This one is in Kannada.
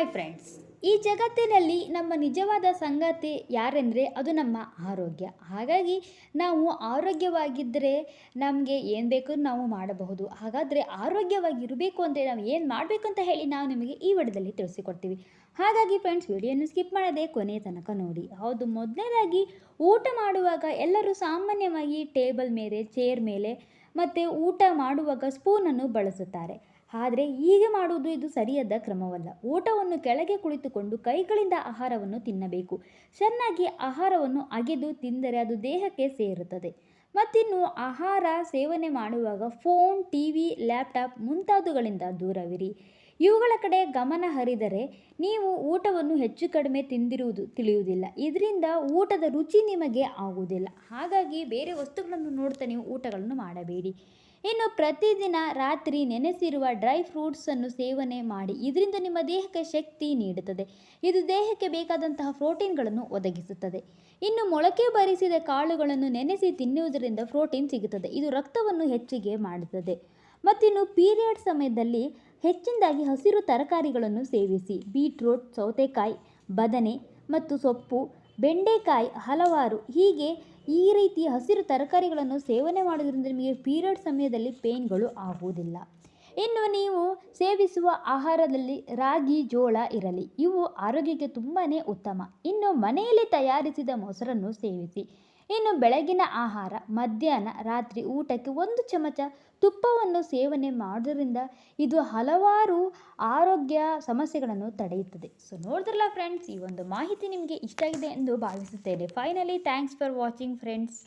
ಹಾಯ್ ಫ್ರೆಂಡ್ಸ್ ಈ ಜಗತ್ತಿನಲ್ಲಿ ನಮ್ಮ ನಿಜವಾದ ಸಂಗತಿ ಯಾರೆಂದರೆ ಅದು ನಮ್ಮ ಆರೋಗ್ಯ. ಹಾಗಾಗಿ ನಾವು ಆರೋಗ್ಯವಾಗಿದ್ದರೆ ನಮಗೆ ಏನು ಬೇಕು ನಾವು ಮಾಡಬಹುದು. ಹಾಗಾದರೆ ಆರೋಗ್ಯವಾಗಿರಬೇಕು ಅಂದರೆ ನಾವು ಏನು ಮಾಡಬೇಕು ಅಂತ ಹೇಳಿ ನಾವು ನಿಮಗೆ ಈ ವಿಡಿಯೋದಲ್ಲಿ ತಿಳಿಸಿಕೊಡ್ತೀವಿ. ಹಾಗಾಗಿ ಫ್ರೆಂಡ್ಸ್ ವಿಡಿಯೋನ ಸ್ಕಿಪ್ ಮಾಡದೆ ಕೊನೆಯ ತನಕ ನೋಡಿ. ಹೌದು, ಮೊದಲನೇದಾಗಿ ಊಟ ಮಾಡುವಾಗ ಎಲ್ಲರೂ ಸಾಮಾನ್ಯವಾಗಿ ಟೇಬಲ್ ಮೇಲೆ ಚೇರ್ ಮೇಲೆ ಮತ್ತು ಊಟ ಮಾಡುವಾಗ ಸ್ಪೂನನ್ನು ಬಳಸುತ್ತಾರೆ. ಆದರೆ ಹೀಗೆ ಮಾಡುವುದು ಇದು ಸರಿಯಾದ ಕ್ರಮವಲ್ಲ. ಊಟವನ್ನು ಕೆಳಗೆ ಕುಳಿತುಕೊಂಡು ಕೈಗಳಿಂದ ಆಹಾರವನ್ನು ತಿನ್ನಬೇಕು. ಚೆನ್ನಾಗಿ ಆಹಾರವನ್ನು ಅಗೆದು ತಿಂದರೆ ಅದು ದೇಹಕ್ಕೆ ಸೇರುತ್ತದೆ. ಮತ್ತಿನ್ನು ಆಹಾರ ಸೇವನೆ ಮಾಡುವಾಗ ಫೋನ್ ಟಿ ವಿ ಲ್ಯಾಪ್ಟಾಪ್ ಮುಂತಾದವುಗಳಿಂದ ದೂರವಿರಿ. ಇವುಗಳ ಕಡೆ ಗಮನ ಹರಿದರೆ ನೀವು ಊಟವನ್ನು ಹೆಚ್ಚು ಕಡಿಮೆ ತಿಂದಿರುವುದು ತಿಳಿಯುವುದಿಲ್ಲ. ಇದರಿಂದ ಊಟದ ರುಚಿ ನಿಮಗೆ ಆಗುವುದಿಲ್ಲ. ಹಾಗಾಗಿ ಬೇರೆ ವಸ್ತುಗಳನ್ನು ನೋಡ್ತಾ ನೀವು ಊಟಗಳನ್ನು ಮಾಡಬೇಡಿ. ಇನ್ನು ಪ್ರತಿದಿನ ರಾತ್ರಿ ನೆನೆಸಿರುವ ಡ್ರೈ ಫ್ರೂಟ್ಸನ್ನು ಸೇವನೆ ಮಾಡಿ. ಇದರಿಂದ ನಿಮ್ಮ ದೇಹಕ್ಕೆ ಶಕ್ತಿ ನೀಡುತ್ತದೆ. ಇದು ದೇಹಕ್ಕೆ ಬೇಕಾದಂತಹ ಪ್ರೋಟೀನ್ಗಳನ್ನು ಒದಗಿಸುತ್ತದೆ. ಇನ್ನು ಮೊಳಕೆ ಬರಿಸಿದ ಕಾಳುಗಳನ್ನು ನೆನೆಸಿ ತಿನ್ನುವುದರಿಂದ ಪ್ರೋಟೀನ್ ಸಿಗುತ್ತದೆ. ಇದು ರಕ್ತವನ್ನು ಹೆಚ್ಚಿಗೆ ಮಾಡುತ್ತದೆ. ಮತ್ತಿನ್ನು ಪೀರಿಯಡ್ ಸಮಯದಲ್ಲಿ ಹೆಚ್ಚಿನದಾಗಿ ಹಸಿರು ತರಕಾರಿಗಳನ್ನು ಸೇವಿಸಿ, ಬೀಟ್ರೂಟ್, ಸೌತೆಕಾಯಿ, ಬದನೆ ಮತ್ತು ಸೊಪ್ಪು, ಬೆಂಡೆಕಾಯಿ ಹಲವಾರು. ಹೀಗೆ ಈ ರೀತಿ ಹಸಿರು ತರಕಾರಿಗಳನ್ನು ಸೇವನೆ ಮಾಡೋದ್ರಿಂದ ನಿಮಗೆ ಪೀರಿಯಡ್ ಸಮಯದಲ್ಲಿ ಪೇನ್ಗಳು ಆಗುವುದಿಲ್ಲ. ಇನ್ನು ನೀವು ಸೇವಿಸುವ ಆಹಾರದಲ್ಲಿ ರಾಗಿ, ಜೋಳ ಇರಲಿ. ಇವು ಆರೋಗ್ಯಕ್ಕೆ ತುಂಬಾ ಉತ್ತಮ. ಇನ್ನು ಮನೆಯಲ್ಲಿ ತಯಾರಿಸಿದ ಮೊಸರನ್ನು ಸೇವಿಸಿ. ಇನ್ನು ಬೆಳಗಿನ ಆಹಾರ, ಮಧ್ಯಾಹ್ನ, ರಾತ್ರಿ ಊಟಕ್ಕೆ ಒಂದು ಚಮಚ ತುಪ್ಪವನ್ನು ಸೇವನೆ ಮಾಡೋದ್ರಿಂದ ಇದು ಹಲವಾರು ಆರೋಗ್ಯ ಸಮಸ್ಯೆಗಳನ್ನು ತಡೆಯುತ್ತದೆ. ಸೊ ನೋಡಿದ್ರಲ್ಲ ಫ್ರೆಂಡ್ಸ್ ಈ ಒಂದು ಮಾಹಿತಿ ನಿಮಗೆ ಇಷ್ಟ ಆಗಿದೆ ಎಂದು ಭಾವಿಸುತ್ತೇನೆ. Finally thanks for watching friends